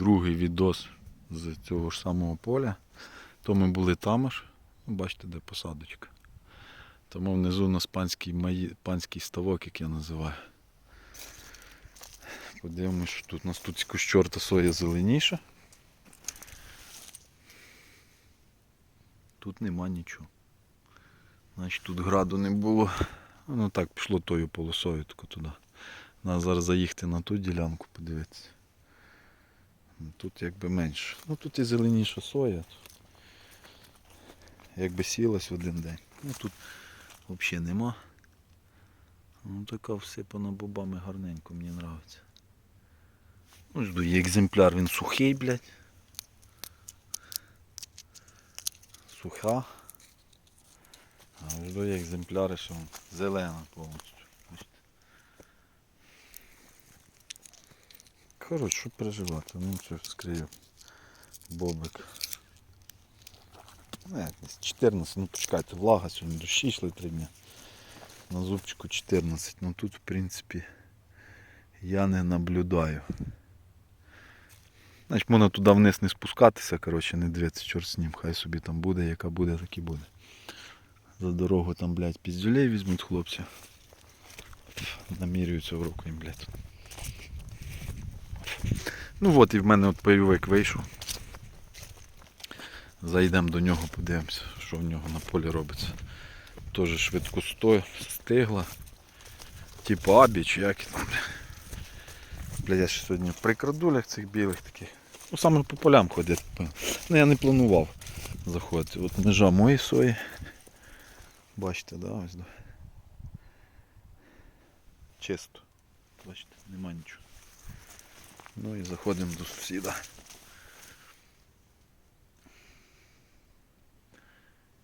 другий відос з цього ж самого поля. То ми були там аж. Ну, Бачите, де посадочка. Тому внизу у нас панський, маї... панський ставок, як я називаю. Подивимось, що тут у нас тут з чорта соя зеленіша. Тут нема нічого. Значить тут граду не було. Ну так, пішло тою полосою туди. Треба зараз заїхати на ту ділянку, подивитися. Тут якби менше. Ну тут і зеленіша соя. Якби сілась в один день. Ну тут взагалі нема. Ну така всипана бобами гарненько, мені подобається. Ну, жду, є екземпляр, він сухий, блядь. Суха. А жду є екземпляри, що зелена повністю. Бачите? Коротше, що переживати, ну що скрию. Бобик. Ну, як 14, ну почекайте, влага сьогодні дощі йшли три дні. На зубчику 14. Ну тут в принципі я не наблюдаю. Значить, можна туди вниз не спускатися, коротше, не дивитися, чорт з ним, хай собі там буде, яка буде, так і буде. За дорогу там, блядь, піздюлей візьмуть хлопці. Намірюються в руку їм, блядь. Ну от і в мене от пайовик вийшов. Зайдемо до нього, подивимося, що в нього на полі робиться. Теж швидко сто... стигла. Типу абі чи як там. Бля, я ще сьогодні в прикрадулях цих білих таких. Ну саме по полям ходити. Ну я не планував заходити. От межа моєї сої. Бачите, да, ось. Чисто. Бачите, нема нічого. Ну і заходимо до сусіда.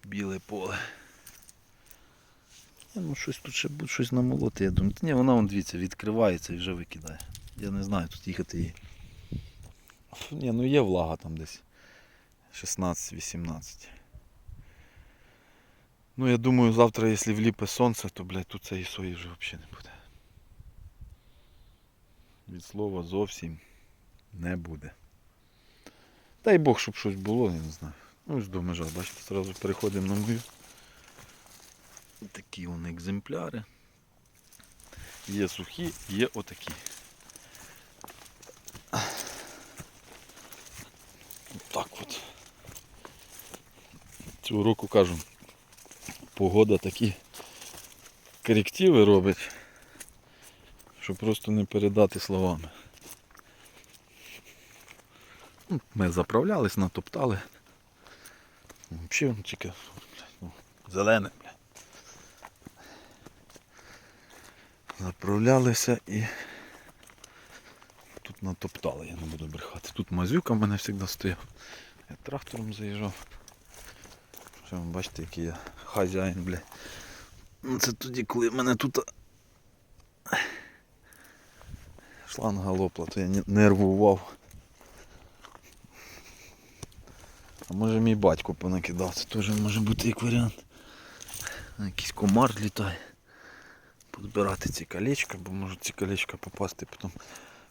Біле поле. Ні, ну щось тут ще буде щось намолоти, я думаю. Ні, вона вон дивіться, відкривається і вже викидає. Я не знаю, тут їхати її. Ні, ну є влага там десь. 16-18. Ну я думаю, завтра, якщо вліпе сонце, то блядь, тут цієї сої вже взагалі не буде. Від слова зовсім не буде. Дай Бог, щоб щось було, я не знаю. Ну ось до межа, бачите, одразу переходимо на мою. Такі вони екземпляри. Є сухі, є отакі. Так от. Цього року кажу, погода такі корективи робить, що просто не передати словами. Ну, Ми заправлялись, натоптали. Взагалі тільки ну, зелене, блядь. Заправлялися і тут натоптали, я не буду брехати. Тут мазюка в мене завжди стояв. Я трактором заїжджав. Що бачите, який я хазяїн, бля. Ну, Це тоді, коли мене тут шланга лопла, то я нервував. А може мій батько понакидав, це теж може бути як варіант. Якийсь комар літає. Позбирати ці колечка, бо можуть ці колечка попасти потім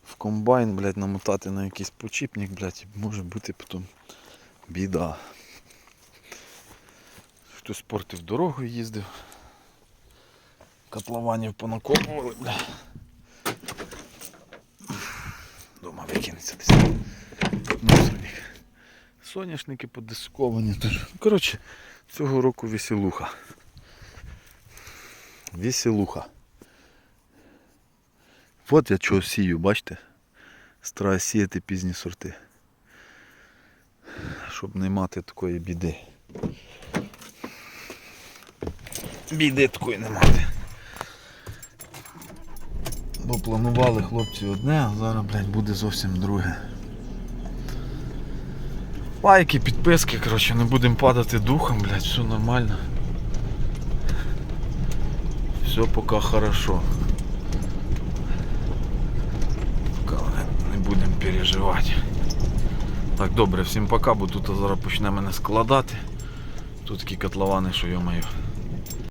в комбайн, блядь, намотати на якийсь почіпник, блядь, і може бути потім біда. Хтось спортив дорогу їздив. Котлованів понакопували, бля. Дома викинеться десь. Мусорник. Соняшники подисковані теж. Коротше, цього року веселуха. Веселуха. От я чого сію, бачите? Стараюсь сіяти пізні сорти. Щоб не мати такої біди. Біди такої не мати. Бо планували хлопці одне, а зараз, блядь, буде зовсім друге. Лайки, підписки, коротше, не будемо падати духом, блядь, все нормально. Все поки хорошо. Поки не- будемо переживати. Так, добре, всім пока, бо тут зараз почне мене складати. Тут такі котловани, що йо-моє.